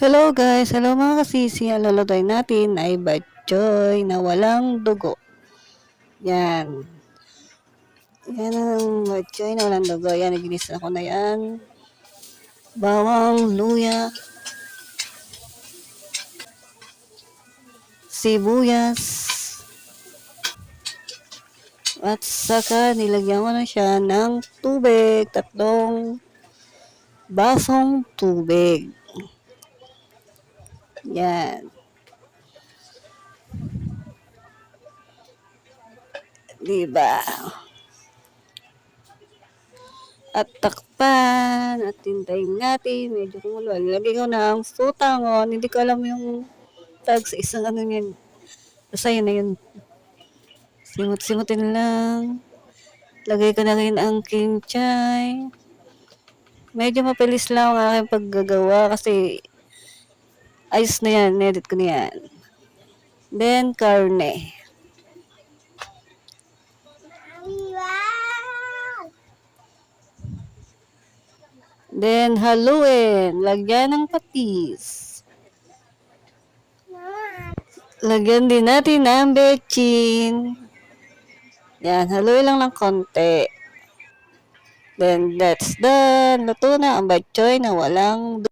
Hello guys, hello mga kasisi. Ang lulutuin natin ay batchoy na walang dugo. Yan. Yan ang batchoy na walang dugo. Yan, iginisa ko na yan. Bawang, luya, sibuyas, at saka nilagyan ko na siya ng tubig, tatlong basong tubig. Yan. Diba? At takpan at hintayin natin. Medyo kumulo. Lagay ko na ang sutangon. Hindi ko alam yung tag sa isang ano yun. Basta yun na yun. Simut-simutin lang. Lagay ko na rin ang kimchay. Medyo mapilis lang ang aking paggagawa kasi ayos na yan. Edit ko na yan. Then, karne. Then, haluin. Lagyan ng patis. Lagyan din natin ng bechin. Yan, haluin lang ng konti. Then, that's done. Luto na ang batchoy na walang